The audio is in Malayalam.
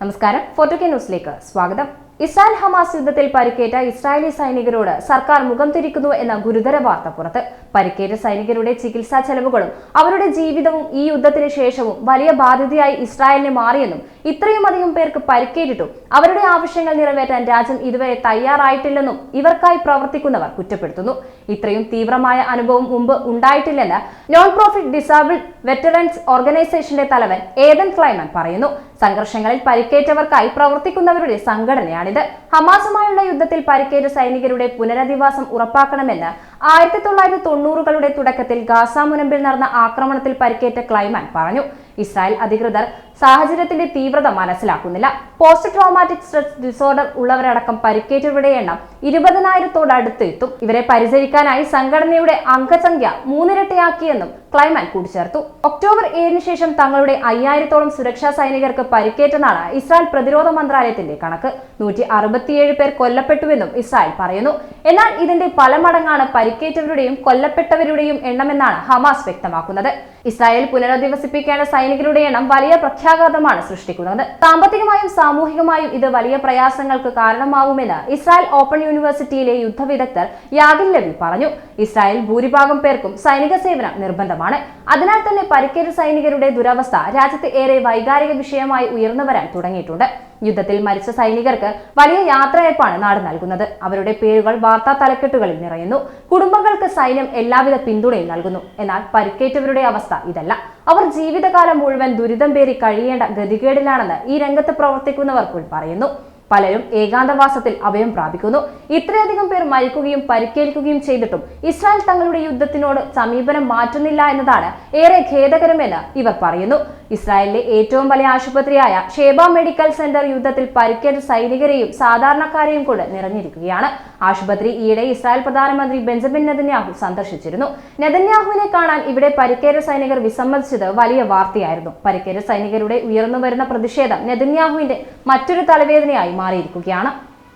നമസ്കാരം. ഫോട്ടോ കെ ന്യൂസിലേക്ക് സ്വാഗതം. ഇസ്രായേൽ ഹമാസ് യുദ്ധത്തിൽ പരിക്കേറ്റ ഇസ്രായേലി സൈനികരോട് സർക്കാർ മുഖം തിരിക്കുന്നു എന്ന ഗുരുതര വാർത്ത പുറത്ത്. പരിക്കേറ്റ സൈനികരുടെ ചികിത്സാ ചെലവുകളും അവരുടെ ജീവിതവും ഈ യുദ്ധത്തിന് ശേഷവും വലിയ ബാധ്യതയായി ഇസ്രായേലിന് മാറിയെന്നും ഇത്രയും അധികം പേർക്ക് പരിക്കേറ്റിട്ടും അവരുടെ ആവശ്യങ്ങൾ നിറവേറ്റാൻ രാജ്യം ഇതുവരെ തയ്യാറായിട്ടില്ലെന്നും ഇവർക്കായി പ്രവർത്തിക്കുന്നവർ കുറ്റപ്പെടുത്തുന്നു. ഇത്രയും തീവ്രമായ അനുഭവം മുമ്പ് ഉണ്ടായിട്ടില്ലെന്ന് നോൺ പ്രോഫിറ്റ് ഡിസാബിൾഡ് വെറ്ററൻസ് ഓർഗനൈസേഷന്റെ തലവൻ ഏതൻ ക്ലൈമൻ പറയുന്നു. സംഘർഷങ്ങളിൽ പരിക്കേറ്റവർക്കായി പ്രവർത്തിക്കുന്നവരുടെ സംഘടനയാണിത്. ഹമാസുമായുള്ള യുദ്ധത്തിൽ പരിക്കേറ്റ സൈനികരുടെ പുനരധിവാസം ഉറപ്പാക്കണമെന്ന് ആയിരത്തി തൊള്ളായിരത്തി തൊണ്ണൂറുകളുടെ തുടക്കത്തിൽ ഗാസ മുനമ്പിൽ നടന്ന ആക്രമണത്തിൽ പരിക്കേറ്റ ക്ലൈമാൻ പറഞ്ഞു. ഇസ്രായേൽ അധികൃതർ സാഹചര്യത്തിന്റെ തീവ്രത മനസ്സിലാക്കുന്നില്ല. പോസ്റ്റ് ട്രോമാറ്റിക് സ്ട്രെസ് ഡിസോർഡർ ഉള്ളവരടക്കം പരിക്കേറ്റവരുടെ എണ്ണം ഇരുപതിനായിരത്തോടടുത്ത് എത്തും ഇവരെ പരിചരിക്കാനായി സംഘടനയുടെ അംഗസംഖ്യ മൂന്നിരട്ടിയാക്കിയെന്നും ക്ലൈമാൻ കൂട്ടിച്ചേർത്തു. ഒക്ടോബർ ഏഴിന് ശേഷം തങ്ങളുടെ അയ്യായിരത്തോളം സുരക്ഷാ സൈനികർക്ക് പരിക്കേറ്റെന്നാണ് ഇസ്രായേൽ പ്രതിരോധ മന്ത്രാലയത്തിന്റെ കണക്ക്. നൂറ്റി അറുപത്തിയേഴ് പേർ കൊല്ലപ്പെട്ടുവെന്നും ഇസ്രായേൽ പറയുന്നു. എന്നാൽ ഇതിന്റെ പല മടങ്ങാണ് പരിക്കേറ്റവരുടെയും കൊല്ലപ്പെട്ടവരുടെയും എണ്ണമെന്നാണ് ഹമാസ് വ്യക്തമാക്കുന്നത്. ഇസ്രായേൽ പുനരധിവസിപ്പിക്കേണ്ട സൈനികരുടെ എണ്ണം വലിയ പ്രത്യാഘാതമാണ് സൃഷ്ടിക്കുന്നത്. സാമ്പത്തികമായും സാമൂഹികമായും ഇത് വലിയ പ്രയാസങ്ങൾക്ക് കാരണമാവുമെന്ന് ഇസ്രായേൽ ഓപ്പൺ യൂണിവേഴ്സിറ്റിയിലെ യുദ്ധവിദഗ്ധർ യാഗിൽ ലവി പറഞ്ഞു. ഇസ്രായേൽ ഭൂരിഭാഗം പേർക്കും സൈനിക സേവനം നിർബന്ധമാണ്. അതിനാൽ തന്നെ പരിക്കേറ്റ സൈനികരുടെ ദുരവസ്ഥ രാജ്യത്ത് ഏറെ വൈകാരിക വിഷയമായി ഉയർന്നു വരാൻ തുടങ്ങിയിട്ടുണ്ട്. യുദ്ധത്തിൽ മരിച്ച സൈനികർക്ക് വലിയ യാത്രയയപ്പാണ് നാട് നൽകുന്നത്. അവരുടെ പേരുകൾ വാർത്താ തലക്കെട്ടുകളിൽ നിറയുന്നു. കുടുംബങ്ങൾക്ക് സൈന്യം എല്ലാവിധ പിന്തുണയും നൽകുന്നു. എന്നാൽ പരിക്കേറ്റവരുടെ അവസ്ഥ ഇതല്ല. അവർ ജീവിതകാലം മുഴുവൻ ദുരിതം പേറി കഴിയേണ്ട ഗതികേടിലാണെന്ന് ഈ രംഗത്ത് പ്രവർത്തിക്കുന്നവർക്കുൾ പറയുന്നു. പലരും ഏകാന്തവാസത്തിൽ അഭയം പ്രാപിക്കുന്നു. ഇത്രയധികം പേർ മരിക്കുകയും പരിക്കേൽക്കുകയും ചെയ്തിട്ടും ഇസ്രായേൽ തങ്ങളുടെ യുദ്ധത്തിനോട് സമീപനം മാറ്റുന്നില്ല എന്നതാണ് ഏറെ ഖേദകരമെന്ന് ഇവർ പറയുന്നു. ഇസ്രായേലിലെ ഏറ്റവും വലിയ ആശുപത്രിയായ ഷേബ മെഡിക്കൽ സെന്റർ യുദ്ധത്തിൽ പരിക്കേറ്റ സൈനികരെയും സാധാരണക്കാരെയും കൊണ്ട് നിറഞ്ഞിരിക്കുകയാണ്. ആശുപത്രി ഈയിടെ ഇസ്രായേൽ പ്രധാനമന്ത്രി ബെഞ്ചമിൻ നെതന്യാഹു സന്ദർശിച്ചിരുന്നു. നെതന്യാഹുവിനെ കാണാൻ ഇവിടെ പരിക്കേറ്റ സൈനികർ വിസമ്മതിച്ചത് വലിയ വാർത്തയായിരുന്നു. പരിക്കേറ്റ സൈനികരുടെ ഉയർന്നു വരുന്ന പ്രതിഷേധം നെതന്യാഹുവിന്റെ മറ്റൊരു തലവേദനയായി മാറിയിരിക്കുകയാണ്.